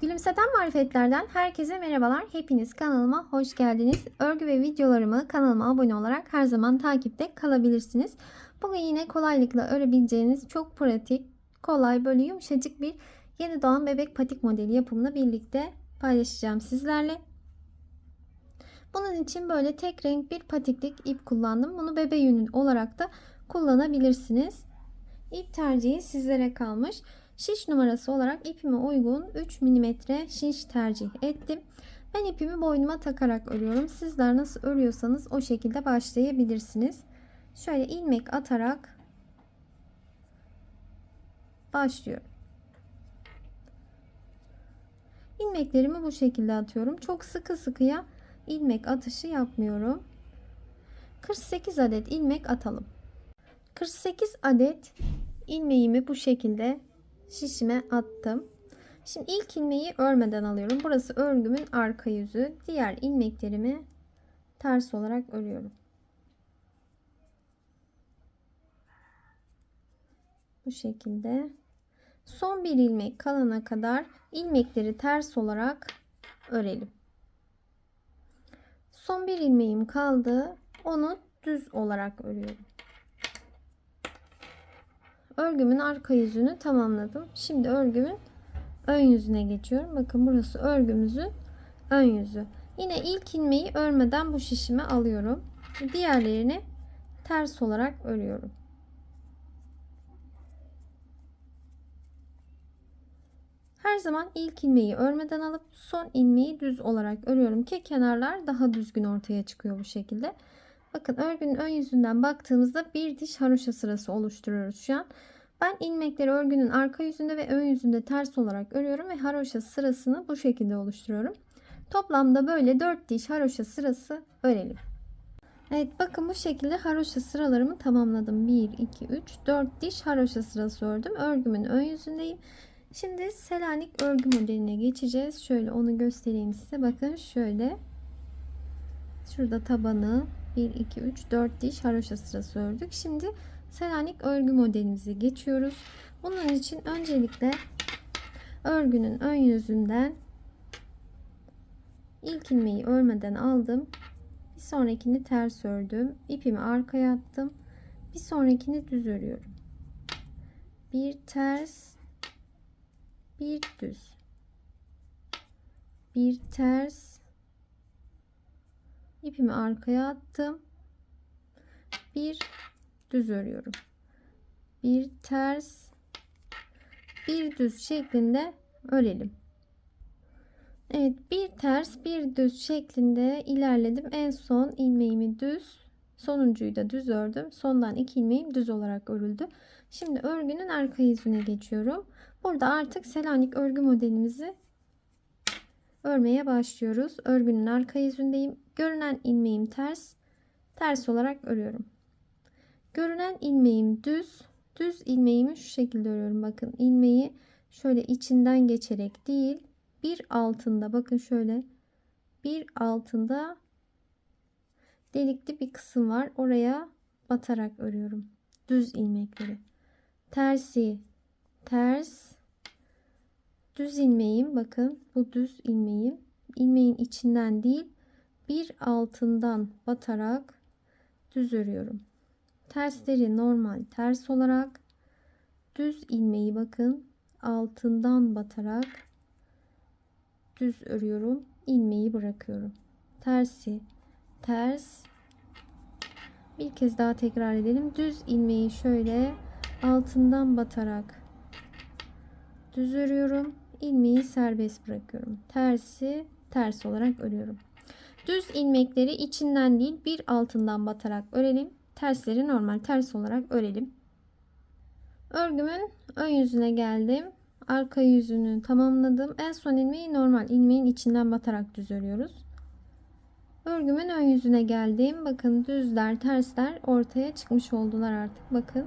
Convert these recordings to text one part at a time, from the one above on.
Gülümseten marifetlerden herkese merhabalar. Hepiniz kanalıma hoş geldiniz. Örgü ve videolarımı kanalıma abone olarak her zaman takipte kalabilirsiniz. Bugün yine kolaylıkla örebileceğiniz çok pratik, kolay böyle yumuşacık bir yeni doğan bebek patik modeli yapımını birlikte paylaşacağım sizlerle. Bunun için böyle tek renk bir patiklik ip kullandım. Bunu bebe yünü olarak da kullanabilirsiniz. İp tercihi sizlere kalmış. Şiş numarası olarak ipime uygun 3 mm şiş tercih ettim. Ben ipimi boynuma takarak örüyorum. Sizler nasıl örüyorsanız o şekilde başlayabilirsiniz. Şöyle ilmek atarak başlıyorum. İlmeklerimi bu şekilde atıyorum. Çok sıkı sıkıya ilmek atışı yapmıyorum. 48 adet ilmek atalım. 48 adet ilmeğimi bu şekilde şişime attım. Şimdi ilk ilmeği örmeden alıyorum. Burası örgümün arka yüzü. Diğer ilmeklerimi ters olarak örüyorum. Bu şekilde. Son bir ilmek kalana kadar ilmekleri ters olarak örelim. Son bir ilmeğim kaldı. Onu düz olarak örüyorum. Örgümün arka yüzünü tamamladım. Şimdi örgümün ön yüzüne geçiyorum. Bakın burası örgümüzün ön yüzü. Yine ilk ilmeği örmeden bu şişime alıyorum. Diğerlerini ters olarak örüyorum. Her zaman ilk ilmeği örmeden alıp son ilmeği düz olarak örüyorum ki kenarlar daha düzgün ortaya çıkıyor bu şekilde. Bakın örgünün ön yüzünden baktığımızda bir diş haroşa sırası oluşturuyoruz şu an. Ben ilmekleri örgünün arka yüzünde ve ön yüzünde ters olarak örüyorum ve haroşa sırasını bu şekilde oluşturuyorum. Toplamda böyle 4 diş haroşa sırası örelim. Evet bakın bu şekilde haroşa sıralarımı tamamladım. 1, 2, 3, 4 diş haroşa sırası ördüm. Örgümün ön yüzündeyim. Şimdi Selanik örgü modeline geçeceğiz. Şöyle onu göstereyim size. Bakın şöyle. Şurada tabanı 1, 2, 3, 4 diş haroşa sırası ördük. Şimdi Selanik örgü modelimize geçiyoruz. Bunun için öncelikle örgünün ön yüzünden ilk ilmeği örmeden aldım. Bir sonrakini ters ördüm. İpimi arkaya attım. Bir sonrakini düz örüyorum. Bir ters, bir düz. Bir ters. İpimi arkaya attım. Bir düz örüyorum. Bir ters, bir düz şeklinde örelim. Evet, bir ters, bir düz şeklinde ilerledim. En son ilmeğimi düz, sonuncuyu da düz ördüm. Sondan iki ilmeğim düz olarak örüldü. Şimdi örgünün arka yüzüne geçiyorum. Burada artık Selanik örgü modelimizi örmeye başlıyoruz. Örgünün arka yüzündeyim. Görünen ilmeğim ters, ters olarak örüyorum. Görünen ilmeğim düz. Düz ilmeğimi şu şekilde örüyorum. Bakın ilmeği şöyle içinden geçerek değil bir altında bakın şöyle bir altında delikli bir kısım var. Oraya batarak örüyorum. Düz ilmekleri. Tersi ters düz ilmeğim bakın bu düz ilmeğim ilmeğin içinden değil bir altından batarak düz örüyorum. Tersleri normal ters olarak düz ilmeği bakın altından batarak düz örüyorum ilmeği bırakıyorum. Tersi ters. Bir kez daha tekrar edelim. Düz ilmeği şöyle altından batarak düz örüyorum ilmeği serbest bırakıyorum tersi ters olarak örüyorum düz ilmekleri içinden değil bir altından batarak örelim tersleri normal ters olarak örelim. Örgümün ön yüzüne geldim. Arka yüzünü tamamladım. En son ilmeği normal ilmeğin içinden batarak düz örüyoruz. Örgümün ön yüzüne geldim. Bakın düzler, tersler ortaya çıkmış oldular artık. Bakın.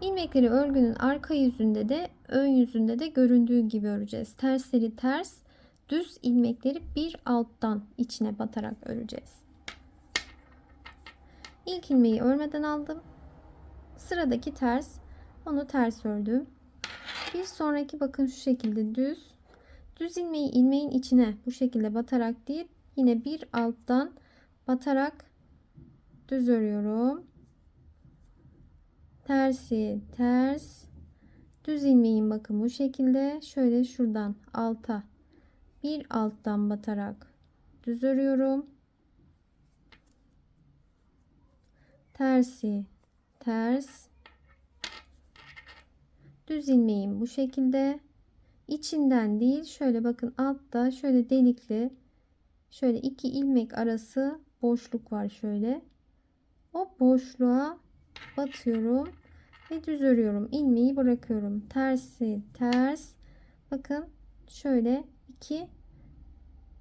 İlmekleri örgünün arka yüzünde de ön yüzünde de göründüğü gibi öreceğiz. Tersleri ters, düz ilmekleri bir alttan içine batarak öreceğiz. İlk ilmeği örmeden aldım. Sıradaki ters. Onu ters ördüm. Bir sonraki bakın şu şekilde düz. Düz ilmeği ilmeğin içine bu şekilde batarak değil yine bir alttan batarak düz örüyorum. Tersi ters düz ilmeğin bakın bu şekilde. Şöyle şuradan alta bir alttan batarak düz örüyorum. Tersi ters. Düz ilmeğim bu şekilde. İçinden değil şöyle bakın altta şöyle delikli şöyle iki ilmek arası boşluk var şöyle. O boşluğa batıyorum ve düz örüyorum. İlmeği bırakıyorum. Tersi ters. Bakın şöyle iki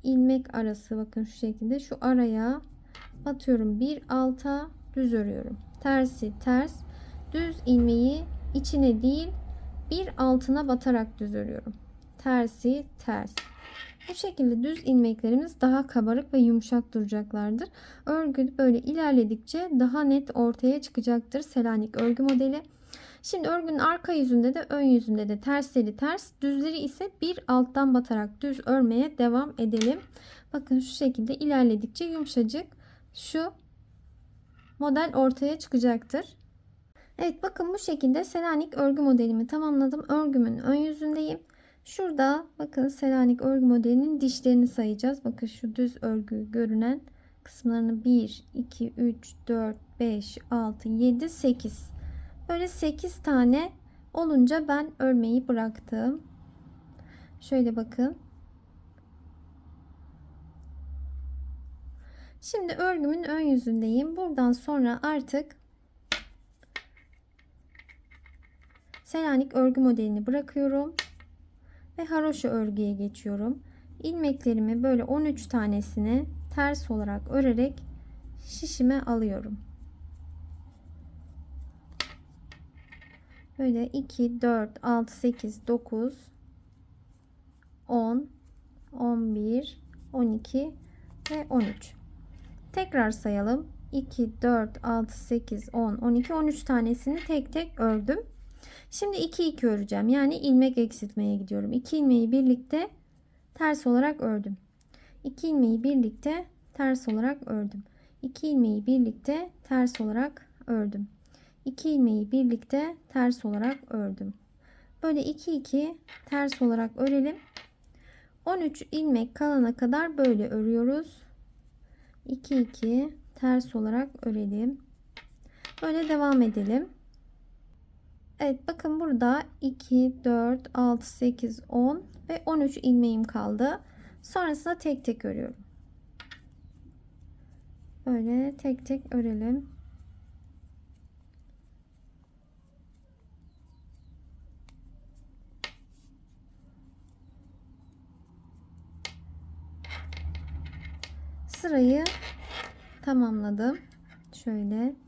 ilmek arası. Bakın şu şekilde. Şu araya batıyorum bir alta düz örüyorum. Tersi ters. Düz ilmeği içine değil bir altına batarak düz örüyorum. Tersi ters bu şekilde düz ilmeklerimiz daha kabarık ve yumuşak duracaklardır. Örgü böyle ilerledikçe daha net ortaya çıkacaktır Selanik örgü modeli. Şimdi örgünün arka yüzünde de ön yüzünde de tersleri ters, düzleri ise bir alttan batarak düz örmeye devam edelim. Bakın şu şekilde ilerledikçe yumuşacık şu model ortaya çıkacaktır. Evet bakın bu şekilde Selanik örgü modelimi tamamladım. Örgümün ön yüzündeyim. Şurada bakın Selanik örgü modelinin dişlerini sayacağız. Bakın şu düz örgü görünen kısımlarını 1, 2, 3, 4, 5, 6, 7, 8. Böyle 8 tane olunca ben örmeyi bıraktım. Şöyle bakın. Şimdi örgümün ön yüzündeyim. Buradan sonra artık Selanik örgü modelini bırakıyorum ve haroşa örgüye geçiyorum. İlmeklerimi böyle 13 tanesini ters olarak örerek şişime alıyorum. Böyle 2, 4, 6, 8, 9, 10, 11, 12 ve 13. Tekrar sayalım. 2, 4, 6, 8, 10, 12, 13 tanesini tek tek ördüm. Şimdi 2 2 öreceğim. Yani ilmek eksiltmeye gidiyorum. 2 ilmeği birlikte ters olarak ördüm. 2 ilmeği birlikte ters olarak ördüm. 2 ilmeği birlikte ters olarak ördüm. 2 ilmeği birlikte ters olarak ördüm. Böyle 2 2 ters olarak örelim. 13 ilmek kalana kadar böyle örüyoruz. 2 2 ters olarak örelim. Böyle devam edelim. Evet bakın burada 2, 4, 6, 8, 10 ve 13 ilmeğim kaldı. Sonrasında tek tek örüyorum. Böyle tek tek örelim. Sırayı tamamladım. Şöyle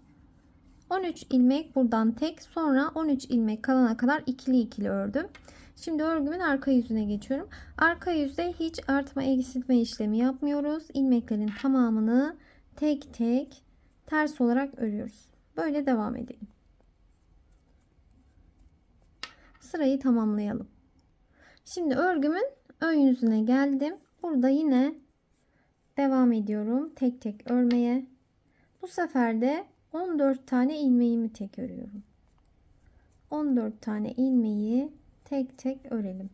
13 ilmek buradan tek sonra 13 ilmek kalana kadar ikili ikili ördüm. Şimdi örgümün arka yüzüne geçiyorum. Arka yüzde hiç artma eksiltme işlemi yapmıyoruz. İlmeklerin tamamını tek tek ters olarak örüyoruz. Böyle devam edelim. Sırayı tamamlayalım. Şimdi örgümün ön yüzüne geldim. Burada yine devam ediyorum tek tek örmeye. Bu sefer de 14 tane ilmeğimi tek örüyorum. 14 tane ilmeği tek tek örelim.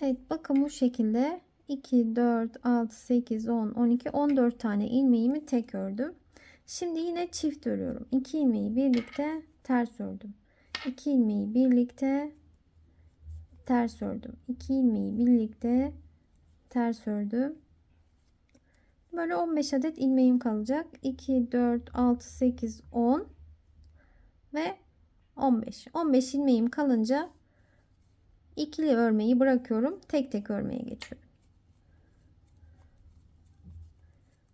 Evet bakın bu şekilde 2 4 6 8 10 12 14 tane ilmeğimi tek ördüm. Şimdi yine çift örüyorum. 2 ilmeği birlikte ters ördüm. 2 ilmeği birlikte ters ördüm. 2 ilmeği birlikte ters ördüm. Böyle 15 adet ilmeğim kalacak. 2, 4, 6, 8, 10 ve 15. 15 ilmeğim kalınca ikili örmeyi bırakıyorum. Tek tek örmeye geçiyorum.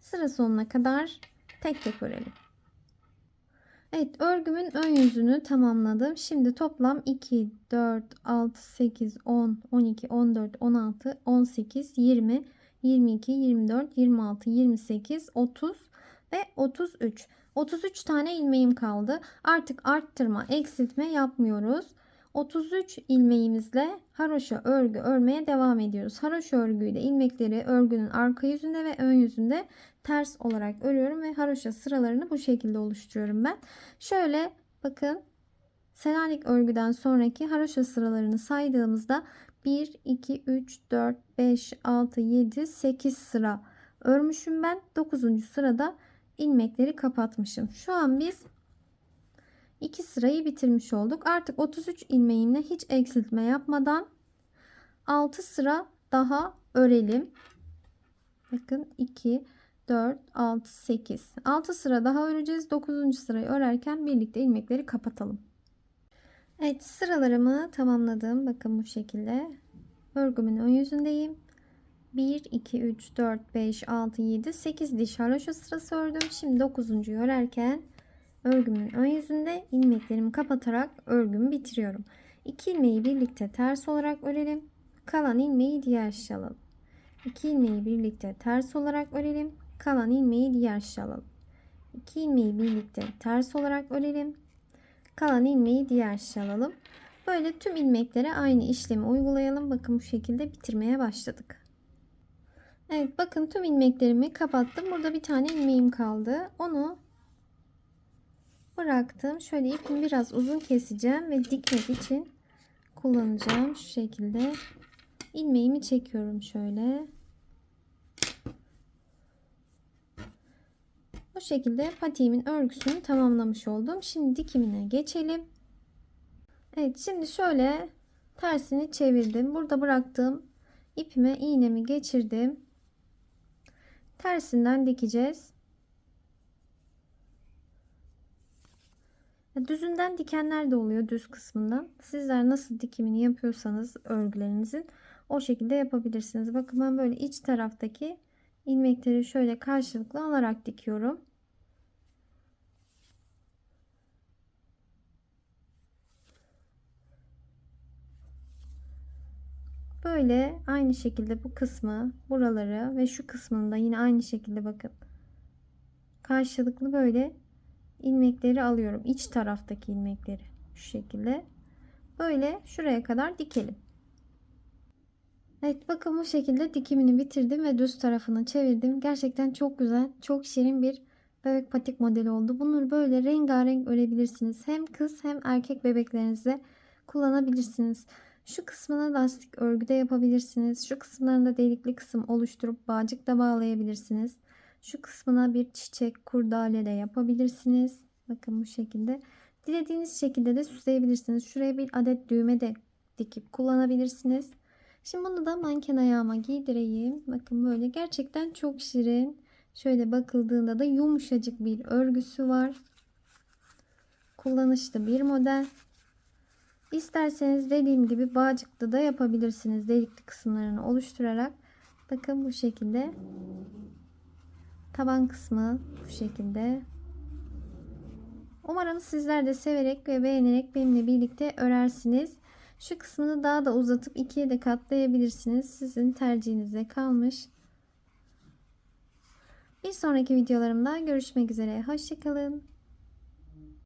Sıra sonuna kadar tek tek örelim. Evet örgümün ön yüzünü tamamladım. Şimdi toplam 2, 4, 6, 8, 10, 12, 14, 16, 18, 20, 22, 24, 26, 28, 30 ve 33. 33 tane ilmeğim kaldı. Artık arttırma, eksiltme yapmıyoruz. 33 ilmeğimizle haroşa örgü örmeye devam ediyoruz. Haroşa örgüyle ilmekleri örgünün arka yüzünde ve ön yüzünde ters olarak örüyorum ve haroşa sıralarını bu şekilde oluşturuyorum ben. Şöyle bakın Selanik örgüden sonraki haroşa sıralarını saydığımızda 1, 2, 3, 4, 5, 6, 7, 8 sıra örmüşüm ben. 9. sırada ilmekleri kapatmışım. Şu an biz 2 sırayı bitirmiş olduk. Artık 33 ilmeğimle hiç eksiltme yapmadan 6 sıra daha örelim. Bakın 2, 4, 6, 8. 6 sıra daha öreceğiz. 9. sırayı örerken birlikte ilmekleri kapatalım. Evet sıralarımı tamamladım. Bakın bu şekilde. Örgümün ön yüzündeyim. 1, 2, 3, 4, 5, 6, 7, 8 diş haroşa sırası ördüm. Şimdi 9. örerken örgümün ön yüzünde ilmeklerimi kapatarak örgümü bitiriyorum. 2 ilmeği birlikte ters olarak örelim. Kalan ilmeği diğer şişe alalım. 2 ilmeği birlikte ters olarak örelim. Kalan ilmeği diğer şişe alalım. 2 ilmeği birlikte ters olarak örelim. Kalan ilmeği diğer şişe alalım. Böyle tüm ilmeklere aynı işlemi uygulayalım. Bakın bu şekilde bitirmeye başladık. Evet bakın tüm ilmeklerimi kapattım. Burada bir tane ilmeğim kaldı. Onu bıraktım. Şöyle ipimi biraz uzun keseceğim ve dikmek için kullanacağım. Şu şekilde ilmeğimi çekiyorum şöyle. Bu şekilde patiğimin örgüsünü tamamlamış oldum. Şimdi dikimine geçelim. Evet şimdi şöyle tersini çevirdim. Burada bıraktığım ipime iğnemi geçirdim. Tersinden dikeceğiz. Düzünden dikenler de oluyor düz kısmından. Sizler nasıl dikimini yapıyorsanız örgülerinizin o şekilde yapabilirsiniz. Bakın ben böyle iç taraftaki ilmekleri şöyle karşılıklı alarak dikiyorum. Böyle aynı şekilde bu kısmı, buraları ve şu kısmında yine aynı şekilde bakın. Karşılıklı böyle ilmekleri alıyorum. İç taraftaki ilmekleri şu şekilde. Böyle şuraya kadar dikelim. Evet bakın bu şekilde dikimini bitirdim ve düz tarafını çevirdim. Gerçekten çok güzel, çok şirin bir bebek patik modeli oldu. Bunları böyle rengarenk örebilirsiniz. Hem kız hem erkek bebeklerinize kullanabilirsiniz. Şu kısmına lastik örgüde yapabilirsiniz. Şu kısımlarında delikli kısım oluşturup bağcık da bağlayabilirsiniz. Şu kısmına bir çiçek kurdale de yapabilirsiniz. Bakın bu şekilde. Dilediğiniz şekilde de süsleyebilirsiniz. Şuraya bir adet düğme de dikip kullanabilirsiniz. Şimdi bunu da manken ayağıma giydireyim. Bakın böyle gerçekten çok şirin. Şöyle bakıldığında da yumuşacık bir örgüsü var. Kullanışlı bir model. İsterseniz dediğim gibi bağcıklı da yapabilirsiniz. Delikli kısımlarını oluşturarak. Bakın bu şekilde. Taban kısmı bu şekilde. Umarım sizler de severek ve beğenerek benimle birlikte örersiniz. Şu kısmını daha da uzatıp ikiye de katlayabilirsiniz. Sizin tercihinize kalmış. Bir sonraki videolarımda görüşmek üzere. Hoşçakalın.